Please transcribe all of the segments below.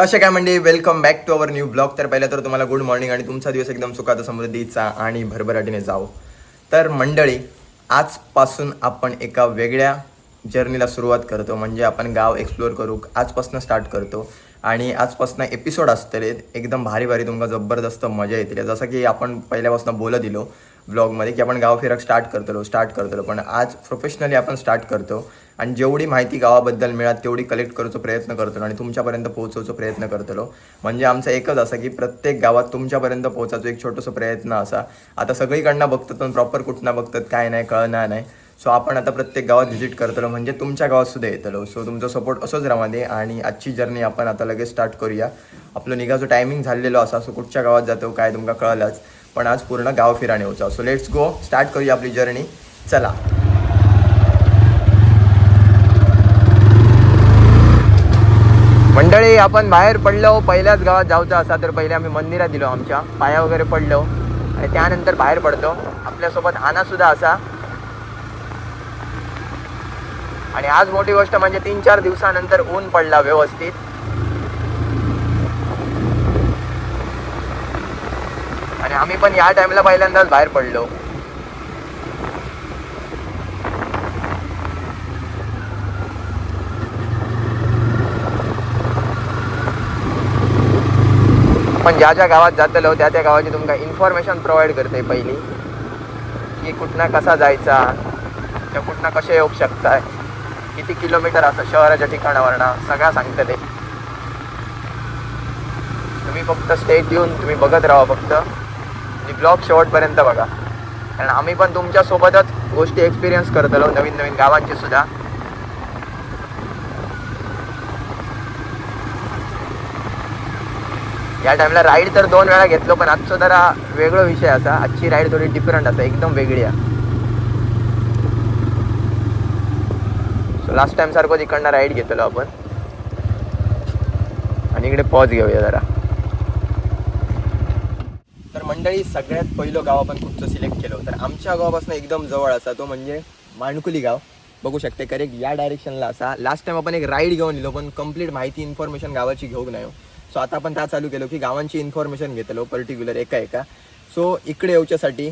कसे काय म्हणजे welcome back to our new blog तर पहिलं तर तुम्हाला गुड मॉर्निंग आणि तुमचा दिवस एकदम सुखाचा समृद्धीचा आणि भरभराटीने जाओ तर मंडळी आजपासून आपण एका वेगळ्या जर्नीला सुरुवात करतो. म्हणजे आपण गाव एक्सप्लोअर करू आजपासून स्टार्ट करतो. आणि आजपासून एपिसोड असतले एकदम भारी भारी तुमका जबरदस्त मजा येतील. जसं की आपण पहिल्यापासून बोलत दिलो ब्लॉगमध्ये की आपण गाव फिरक स्टार्ट करतलो स्टार्ट करतलो. पण आज प्रोफेशनली आपण स्टार्ट करतो. आणि जेवढी माहिती गावाबद्दल मिळत तेवढी कलेक्ट करूचो प्रयत्न करतलो आणि तुमच्यापर्यंत पोहोचवचो प्रयत्न करतलो. म्हणजे आमचा एकच असा की प्रत्येक गावात तुमच्यापर्यंत पोहोचायचो एक छोटोसो प्रयत्न असा. आता सगळीकडनं बघतात पण प्रॉपर कुठनं बघतात काय नाही कळणार नाही. सो आपण आता प्रत्येक गावात व्हिजिट करतलो म्हणजे तुमच्या गावात सुद्धा येतलो. सो तुमचा सपोर्ट असंच राहा दे आणि आजची जर्नी आपण आता लगेच स्टार्ट करूया. आपलं निघायचं टायमिंग झालेलो असा सो कुठच्या गावात जातो काय तुमका कळलंच. पण आज पूर्ण गाव फिराणे होचा सो लेट्स गो स्टार्ट करूया आपली जर्नी चला. मंडळी आपण बाहेर पडलो. पहिल्याच गावात जाऊचं असा तर पहिले आम्ही मंदिरात दिलो आमच्या पाया वगैरे पडलो. आणि त्यानंतर बाहेर पडतो. आपल्यासोबत आना सुद्धा असा. आणि आज मोठी गोष्ट म्हणजे तीन चार दिवसानंतर ऊन पडला व्यवस्थित. आणि आम्ही पण या टाइमला पहिल्यांदाच बाहेर पडलो. आपण ज्या ज्या गावात जातलो त्या त्या गावाची तुमका इन्फॉर्मेशन प्रोव्हाइड करते पहिली. की कुठनं कसा जायचा किंवा कुठनं कसे येऊ शकताय किती किलोमीटर असं शहराच्या ठिकाणावरनं सगळं सांगतं ते. तुम्ही फक्त स्टेट येऊन तुम्ही बघत राहा फक्त. आणि ब्लॉग शेवटपर्यंत बघा. कारण आम्ही पण तुमच्यासोबतच गोष्टी एक्सपिरियन्स करतलो नवीन नवीन गावांची सुद्धा. या टाइमला राईड तर दोन वेळा घेतलो पण आजचो जरा वेगळो विषय असा. आजची राईड थोडी डिफरंट असा एकदम वेगळी आहे. सो लास्ट टाइम सारखं तिकडनं राईड घेतलो आपण. आणि इकडे पॉज घेऊया जरा. तर मंडळी सगळ्यात पहिलं गाव आपण कुठचं सिलेक्ट केलं तर आमच्या गावापासून एकदम जवळ असा तो म्हणजे माणकुली गाव. बघू शकते करेक्ट या डायरेक्शनला असा. लास्ट टाइम आपण एक राईड घेऊन लिहिलो पण कंप्लीट माहिती इन्फॉर्मेशन गावाची घेऊन नाही सो आता आपण त्या चालू केलो की गावांची इन्फॉर्मेशन घेतलो पर्टिक्युलर एका एका. सो इकडे येऊच्यासाठी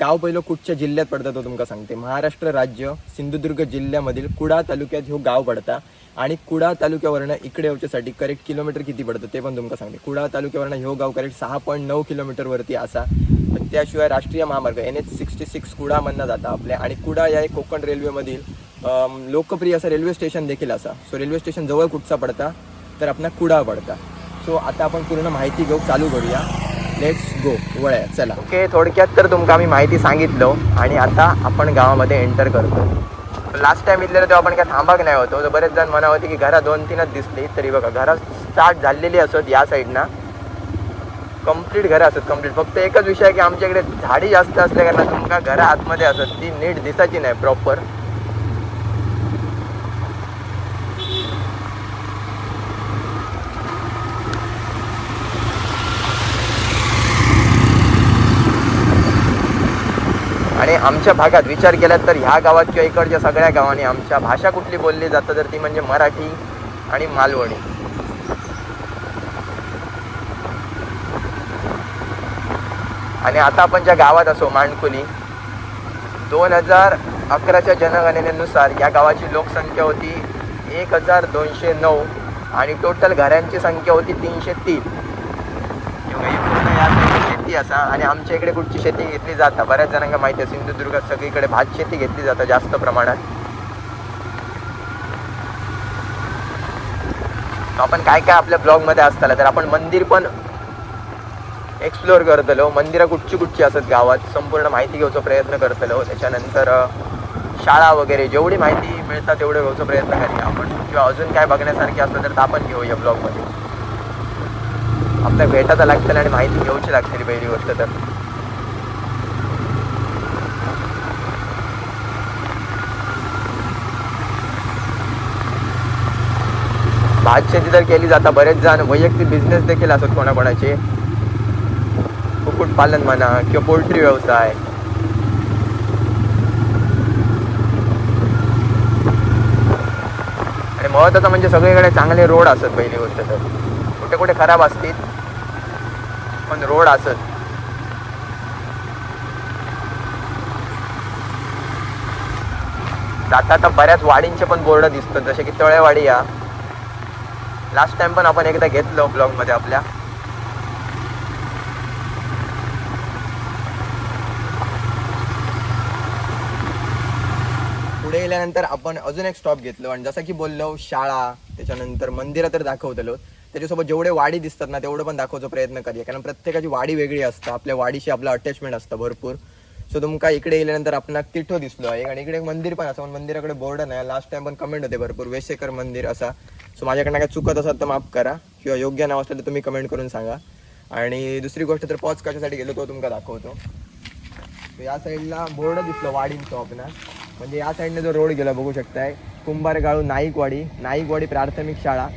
गाव पहिलं कुठच्या जिल्ह्यात पडतं तो तुमका सांगते. महाराष्ट्र राज्य सिंधुदुर्ग जिल्ह्यामधील कुडा तालुक्यात ह्यो गाव पडता. आणि कुडा तालुक्यावरनं इकडे येऊच्यासाठी करेक्ट किलोमीटर किती पडतं ते पण तुमका सांगते. कुडा तालुक्यावरनं ह्यो गाव करेक्ट सहा पॉईंट नऊ किलोमीटरवरती असा. त्याशिवाय राष्ट्रीय महामार्ग एन एच सिक्स्टी सिक्स कुडामधनं जाता आपल्या. आणि कुडा या एक कोकण रेल्वेमधील लोकप्रिय असं रेल्वे स्टेशन देखील असा. सो रेल्वे स्टेशन जवळ कुठचा पडता? तर आपला कुडा पडता. सो आता आपण पूर्ण माहिती घेऊ चालू करूया. लेट्स गो वळ्या चला. ओके थोडक्यात तर तुमका आम्ही माहिती सांगितलो आणि आता आपण गावामध्ये एंटर करतो लास्ट टाइम इथले तेव्हा आपण काय थांबाक नाही होतो. तर बरेच जण म्हणा होते की घरा दोन तीनच दिसली तरी बघा घरात स्टार्ट झालेली असत या साईडना कंप्लीट घरं असत कंप्लीट फक्त एकच विषय आहे की आमच्याकडे झाडी जास्त असल्या कारण तुमका घरा आतमध्ये असत. ती नीट दिसायची नाही प्रॉपर आणि आमच्या भागात विचार केला तर ह्या गावात किंवा इकडच्या सगळ्या गावांनी आमच्या भाषा कुठली बोलली जातं तर ती म्हणजे मराठी आणि मालवणी. आणि आता आपण ज्या गावात असो मांडकुली दोन हजार अकराच्या जनगणनेनुसार या गावाची लोकसंख्या होती एक हजार दोनशे नऊ आणि टोटल घरांची संख्या होती तीनशे तीन. शेती असा आणि आमच्या इकडे कुठची शेती घेतली जाता बऱ्याच जणांना माहिती आहे सिंधुदुर्गात सगळीकडे भात शेती घेतली जाता जास्त प्रमाणात. आपण काय काय आपल्या ब्लॉगमध्ये असताना तर आपण मंदिर पण एक्सप्लोअर करतलो. मंदिरं कुठची कुठची असत गावात संपूर्ण माहिती घेऊचा प्रयत्न करतलो. त्याच्यानंतर शाळा वगैरे जेवढी माहिती मिळतात तेवढं घेऊचा प्रयत्न करूया आपण. किंवा अजून काय बघण्यासारखे असलं तर आपण घेऊया ब्लॉगमध्ये. आपल्या भेटायला लागतील आणि माहिती घेऊची लागतील पहिली गोष्ट तर. भात शेती तर केली जाता बरेच जण. वैयक्तिक बिझनेस देखील असत कोणाकोणाचे. कुक्कुटपालन म्हणा किंवा पोल्ट्री व्यवसाय. आणि महत्वाचं म्हणजे सगळीकडे चांगले रोड असत पहिली गोष्ट तर. कुठे कुठे खराब असतील. पण रोड असत आता आता बऱ्याच वाडींचे पण बोर्ड दिसतात. जसे की तळेवाडी या. लास्ट टाइम पण आपण एकदा घेतलो ब्लॉगमध्ये आपल्या. पुढे गेल्यानंतर आपण अजून एक स्टॉप घेतलो. आणि जसं की बोललो शाळा त्याच्यानंतर मंदिरं तर दाखवतलो त्याच्यासोबत जेवढे वाडी दिसतात ना तेवढं पण दाखवचा प्रयत्न करूया. कारण प्रत्येकाची वाडी वेगळी असतं आपल्या वाडीशी आपलं अटॅचमेंट असतं भरपूर. सो तुमका इकडे गेल्यानंतर आपण तिठो दिसलो आहे. आणि इकडे एक मंदिर पण असं मंदिराकडे बोर्ड नाही लास्ट टाइम पण कमेंट होते भरपूर वेसेकर मंदिर असा. सो माझ्याकडनं काय चुकत असाल तर माफ करा किंवा योग्य नाव असलं तर तुम्ही कमेंट करून सांगा. आणि दुसरी गोष्ट तर पॉज कशासाठी गेलो तो तुमका दाखवतो. या साईडला बोर्ड दिसलो वाडींचो आपण. म्हणजे या साईडने जो रोड गेला बघू शकताय. कुंभारगाळू नाईकवाडी नाईकवाडी प्राथमिक शाळा.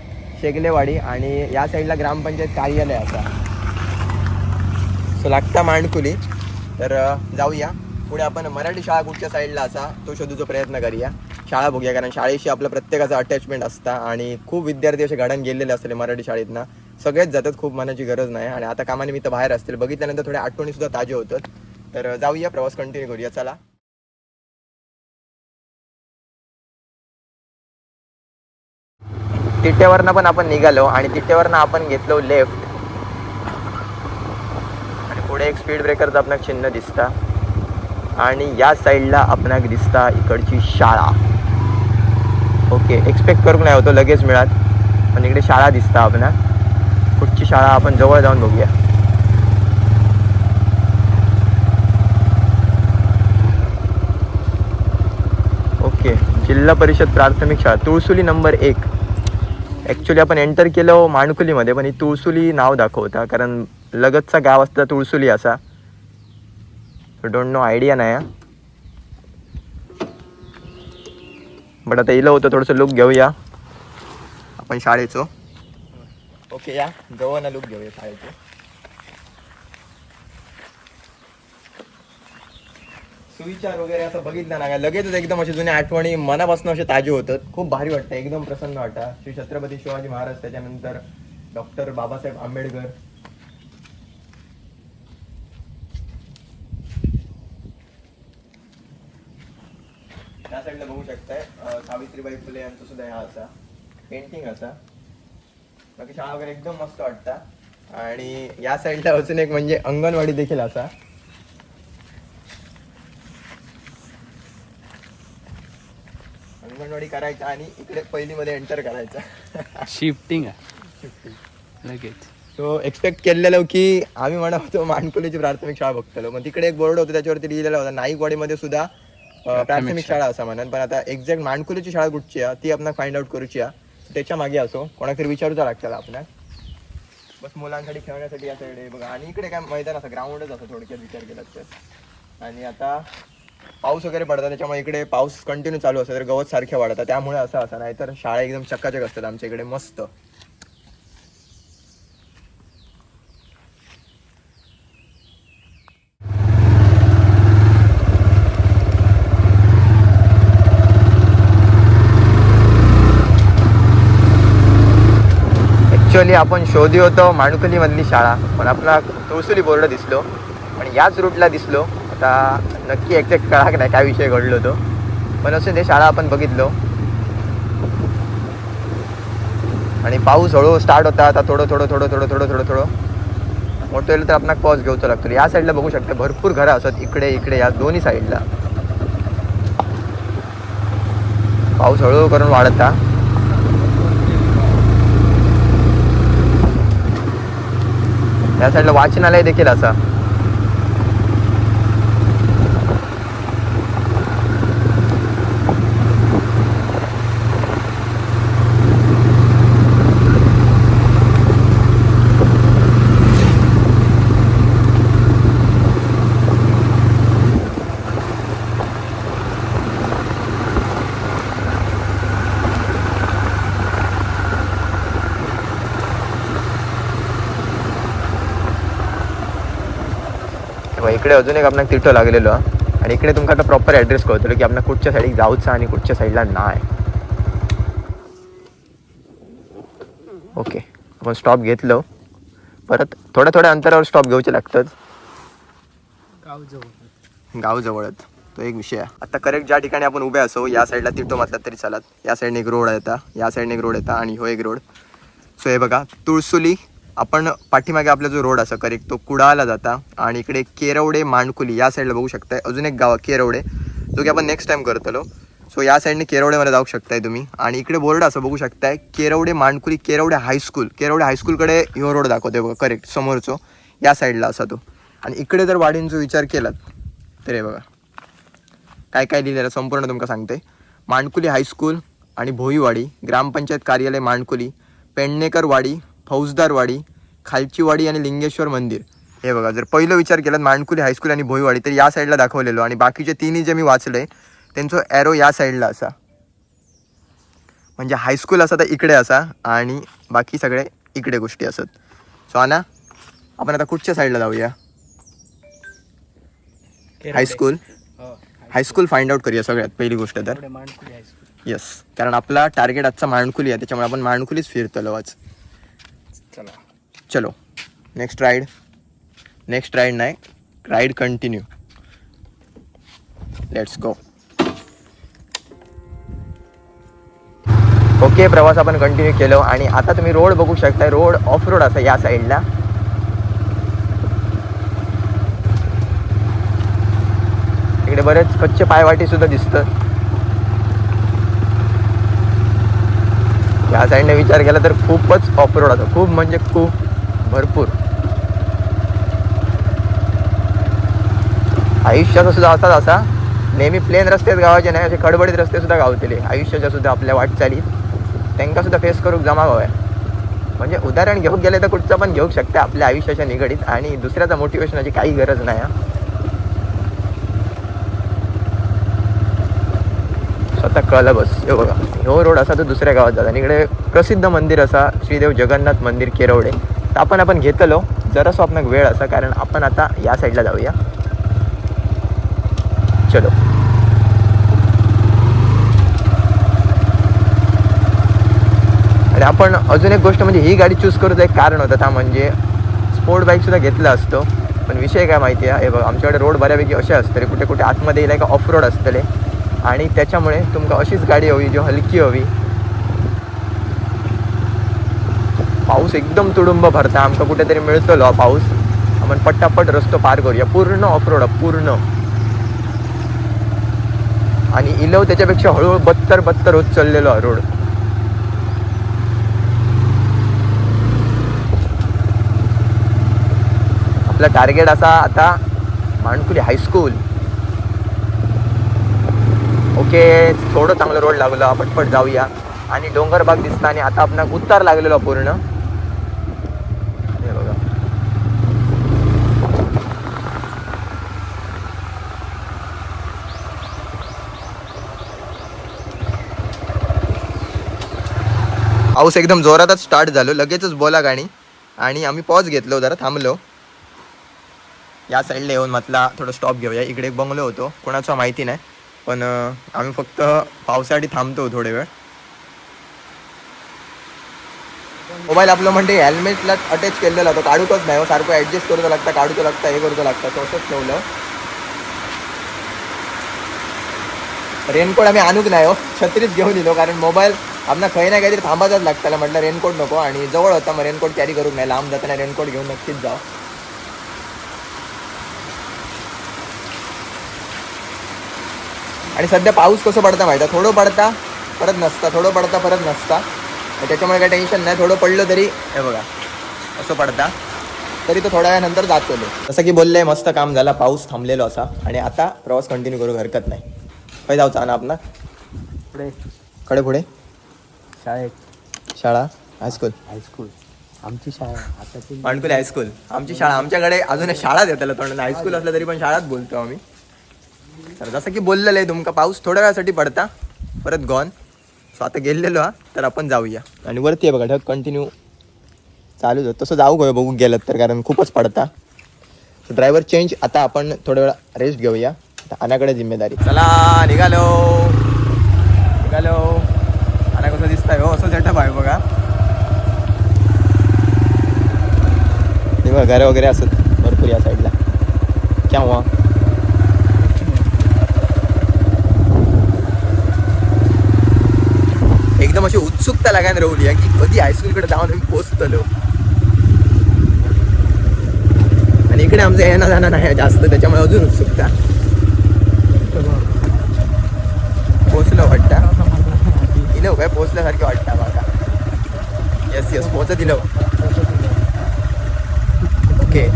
शेगलेवाडी आणि या साईडला ग्रामपंचायत कार्यालय असा. सो लागता मांडकुली. तर जाऊया. पुढे आपण मराठी शाळा कुठच्या साईडला असा तो शोधूचा प्रयत्न करूया. शाळा बघूया कारण शाळेशी आपलं प्रत्येकाचं अटॅचमेंट असतं आणि खूप विद्यार्थी असे घडण गेलेले असतील मराठी शाळेतनं. सगळेच जातात खूप मनाची गरज नाही. आणि आता कामानिमित्त बाहेर असतील. बघितल्यानंतर थोड्या आठवणी सुद्धा ताजे होतात. तर जाऊया प्रवास कंटिन्यू करूया. चला. तिट्यावरनं पण आपण निघालो आणि तिट्यावरनं आपण घेतलो लेफ्ट आणि पुढे एक स्पीड ब्रेकरचं आपणाक चिन्ह दिसता. आणि या साईडला आपणाक दिसता इकडची शाळा. ओके एक्सपेक्ट करूक नाही होतो लगेच मिळत पण इकडे शाळा दिसता आपणाक. कुठची शाळा आपण जवळ जाऊन बघूया. ओके जिल्हा परिषद प्राथमिक शाळा तुळसुली नंबर एक. ॲक्च्युली आपण एंटर केलं हो माणकुलीमध्ये पण ही तुळसुली नाव दाखवता. कारण लगतचा गाव असता तुळसुली असा. डोंट नो आयडिया नाही बट आता इलं होतं थोडंसं लुक घेऊया. आपण शाळेचो. ओके या. जवळ ना लुक घेऊया शाळेचं. सुविचार वगैरे असं बघितलं ना काय लगेचच एकदम असे जुन्या आठवणी मनापासून असे ताजे होतात. खूप भारी वाटतं एकदम प्रसन्न वाटतं. श्री छत्रपती शिवाजी महाराज त्याच्यानंतर डॉक्टर बाबासाहेब आंबेडकर. त्या साईडला बघू शकताय सावित्रीबाई फुले यांचं सुद्धा हा असा पेंटिंग असा. बाकी शाळा वगैरे एकदम मस्त वाटता. आणि या साईडला अजून एक म्हणजे अंगणवाडी देखील असा. अंगणवाडी करायचा आणि इकडे पहिलीमध्ये एंटर करायचा. शिफ्टिंग लगेच. तो एक्सपेक्ट केलेलो की आम्ही म्हणत होतो मानकुलीची प्राथमिक शाळा बघतलो. मग तिकडे एक बोर्ड होता त्याच्यावरती लिहिलेला होता नाईकवाडीमध्ये सुद्धा प्राथमिक शाळा. असा म्हणून पण आता एक्झॅक्ट मानकुलीची शाळा कुठची आहे ती आपण फाइंड आउट करूची आहे. त्याच्यामागे असो कोणातरी विचारूचा लागतं आपल्याला. बस मुलांसाठी खेळण्यासाठी या साईड आहे. बघा आणि इकडे काय मैदान असं ग्राउंडच असं थोडक्यात विचार केला तर. आणि आता पाऊस वगैरे पडतात त्याच्यामुळे इकडे पाऊस कंटिन्यू चालू असतो तर गवत सारखे वाढतात. त्यामुळे असं असं नाही तर शाळा एकदम चक्काचक असतात आमच्या इकडे मस्त. ॲक्च्युअली आपण शोधी होतो माणुकलीमधली शाळा पण आपला तुळसुली बोर्ड दिसलो पण याच रूटला दिसलो. आता नक्की एक्झॅक्ट कळाक नाही काय विषय घडलो तो. पण असं ते शाळा आपण बघितलो. आणि पाऊस हळूहळू स्टार्ट होता आता थोडं थोडं थोडं थोडं थोडं थोडं थोडं. मोठं येईल तर आपण पॉज घेऊचं लागतो. या साईडला बघू शकता भरपूर घरं असत इकडे इकडे या दोन्ही साईडला पाऊस हळूहळू करून वाढता. या साईडला वाचनालय देखील असा तेव्हा इकडे अजून एक आपल्याला तिथं लागलेलो हा. आणि इकडे तुमका आता प्रॉपर ॲड्रेस कळतलो की आपल्या कुठच्या साईडीक जाऊचा आणि कुठच्या साईडला नाही ओके आपण स्टॉप घेतलो. परत थोड्या थोड्या अंतरावर स्टॉप घेऊचे लागतात. गाव जवळ. गाव जवळच. तो एक विषय आहे. आता करेक्ट ज्या ठिकाणी आपण उभे असो या साईडला तिटो मातला तरी चालत. या साईडने एक रोड येता या साईडने एक रोड येता आणि हो एक रोड सो हे बघा तुळसुली आपण पाठीमागे आपला जो रोड असा करेक्ट तो कुडाळला जाता आणि इकडे केरवडे मांडकुली या साईडला बघू शकताय. अजून एक गाव केरवडे. जो की आपण नेक्स्ट टाइम करतलो. सो या साईडने केरवडेमध्ये जाऊ शकताय तुम्ही. आणि इकडे बोर्ड असं बघू शकताय केरवडे मांडकुली केरवडे हायस्कूल केरवडे हायस्कूलकडे ह्यो रोड दाखवतोय बघा करेक्ट समोरचो. या साईडला असा तो. आणि इकडे जर वाडींचो विचार केलात तर हे बघा. काय काय लिहिलेलं संपूर्ण तुमका सांगते मांडकुली हायस्कूल आणि भोईवाडी ग्रामपंचायत कार्यालय मांडकुली पेडणेकरवाडी वाडी फौजदार वाडी खालची वाडी आणि लिंगेश्वर मंदिर. हे बघा जर पहिलं विचार केला मांडकुली हायस्कूल आणि भोईवाडी तर या साईडला दाखवलेलो आणि बाकीचे तिन्ही जे मी वाचले त्यांचं ॲरो या साईडला असा. म्हणजे हायस्कूल असा तर इकडे असा आणि बाकी सगळे इकडे गोष्टी असत. सो आना आपण आता कुठच्या साईडला जाऊया? हायस्कूल हायस्कूल फाइंड आउट करूया सगळ्यात पहिली गोष्ट तर. येस कारण आपला टार्गेट आजचा माणकुली आहे त्याच्यामुळे आपण माणकुलीच फिरतलो आज. चला. चलो. नेक्स्ट राईड नेक्स्ट राईड नाही. Ride continue let's go okay प्रवास आपण कंटिन्यू केलो आणि आता तुम्ही रोड बघू शकता रोड ऑफ रोड असा या साईडला इकडे बरेच कच्चे पायवाटी सुद्धा दिसतं. या साईडने विचार केला तर खूपच ऑफ रोड असं खूप म्हणजे खूप भरपूर. आयुष्याचा सुद्धा असाच असा. नेहमी प्लेन रस्तेच गावाचे नाही असे खडबडीत रस्ते सुद्धा गावतले. आयुष्याच्या सुद्धा आपल्या वाटचालीत. त्यांना सुद्धा फेस करूक जमा आहे म्हणजे उदाहरण घेऊन गेले तर कुठचं पण घेऊ शकते आपल्या आयुष्याच्या निगडीत. आणि दुसऱ्याचा मोटिवेशनाची काही गरज नाही आता कळलं बस. हे बघा हो रोड असा तो दुसऱ्या गावात जाता आणि इकडे प्रसिद्ध मंदिर असा श्रीदेव जगन्नाथ मंदिर केरवडे. तर आपण आपण घेतलो जरा आपण वेळ असा कारण आपण आता या साईडला जाऊया. चलो. आणि आपण अजून एक गोष्ट म्हणजे ही गाडी चूज करूचं एक कारण होतं. त्या म्हणजे स्पोर्ट बाईकसुद्धा घेतला असतो. पण विषय काय माहिती आहे? हे बघा आमच्याकडे रोड बऱ्यापैकी असे असतले कुठे कुठे आतमध्ये येईल का ऑफ रोड असतले आणि त्याच्यामुळे तुमका अशीच गाडी हवी जी हलकी हवी. पाऊस एकदम तुडुंब भरता आमका कुठेतरी मिळतलो हा पाऊस. आपण पट्टापट रस्तो पार करूया पूर्ण ऑफरोड पूर्ण. आणि इलव त्याच्यापेक्षा हळूहळू बत्तर बत्तर होत चाललेलो हा रोड आपला टार्गेट असा आता माणकुली हायस्कूल ओके थोडं चांगलं रोड लागलो पटपट जाऊया. आणि डोंगर भाग दिसता आणि आता आपण उतार लागलेलो पूर्ण. बघा. पाऊस एकदम जोरातच स्टार्ट झालो. लगेचच बोला गाणी. आणि आम्ही पॉज घेतलो जरा थांबलो. या साईडला येऊन म्हटला थोडं स्टॉप घेऊया. इकडे एक बंगलो होतो. कोणाचा माहिती नाही. पण आम्ही फक्त पावसासाठी थांबतो थोडे वेळ. मोबाईल आपलं म्हणजे हेल्मेटला अटॅच केलेला तो काढूतच नाही हो सारखं ॲडजस्ट करूचं लागतं काढूचं लागतं हे करूचं लागतं. तसंच ठेवलं. रेनकोट आम्ही आणूक नाही हो छत्रीच घेऊन दिलो कारण मोबाईल आपला खंय नाही काहीतरी थांबायचाच लागतं. म्हटलं रेनकोट नको. आणि जवळ होता मग रेनकोट कॅरी करूक नाही. लांब जाताना रेनकोट घेऊन नक्कीच जाऊ. आणि सध्या पाऊस कसं पडता माहिती आहे? थोडं पडता परत नसता. थोडं पडता परत नसता. त्याच्यामुळे काही टेन्शन नाही. थोडं पडलं तरी हे बघा असं पडता. तरी तो थोड्या वेळानंतर जातो जसं की बोलले मस्त काम झाला. पाऊस थांबलेलो असा. आणि आता प्रवास कंटिन्यू करू हरकत नाही. काय जाऊचा ना आपला. पुढे. कडे पुढे. शाळेत. शाळा हायस्कूल हायस्कूल आमची शाळा मांडकुले हायस्कूल आमची शाळा आमच्याकडे अजून शाळाच तोंड हायस्कूल असलं तरी पण शाळाच बोलतो आम्ही. तर जसं की बोललेलं आहे तुमका पाऊस थोड्या वेळासाठी पडता परत गॉन सो आता गेलेलो हा तर आपण जाऊया. आणि वरती आहे बघा ढग कंटिन्यू चालूच होत. तसं जाऊ गयो बघू गेलं तर कारण खूपच पडता. ड्रायव्हर चेंज आता आपण थोड्या वेळा रेस्ट घेऊया. आता अनाकडे जिम्मेदारी. चला निघालो. निघालो. अना कसं दिसतंय? हो असं सेटअप आहे बघा. हे घरं वगैरे असत भरपूर या साईडला क्या हुआ एकदम अशी उत्सुकता लागायन रवली आहे की कधी हायस्कूलकडे जाऊन आम्ही पोचतलो आणि इकडे आमचं येणं जाणं नाही जास्त त्याच्यामुळे अजून उत्सुकता. पोचलो वाटतं. दिलं काय पोचल्यासारखे वाटतं बघा येस येस पोचत दिलं ओके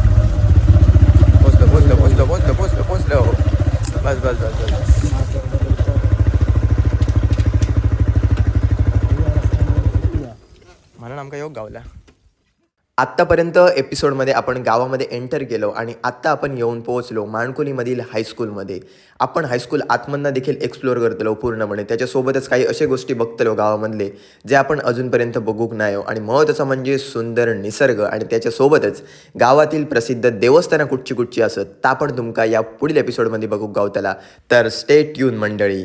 पोचलो पोचलो पोचलो पोचलो पोचलो पोचलो बस बस बस बस बस मला आमका योग गावला आत्तापर्यंत एपिसोडमध्ये आपण गावामध्ये एंटर केलो आणि आत्ता आपण येऊन पोहोचलो माणकुलीमधील हायस्कूलमध्ये आपण हायस्कूल आतमधनं देखील एक्सप्लोअर करतलो पूर्णपणे. त्याच्यासोबतच काही अशा गोष्टी बघतलो गावामधले जे आपण अजूनपर्यंत बघूक नाही आणि महत्त्वाचं म्हणजे सुंदर निसर्ग आणि त्याच्यासोबतच गावातील प्रसिद्ध देवस्थानं कुठची कुठची असत ता पण तुमका या पुढील एपिसोडमध्ये बघूक गावतला. तर स्टे ट्यून मंडळी.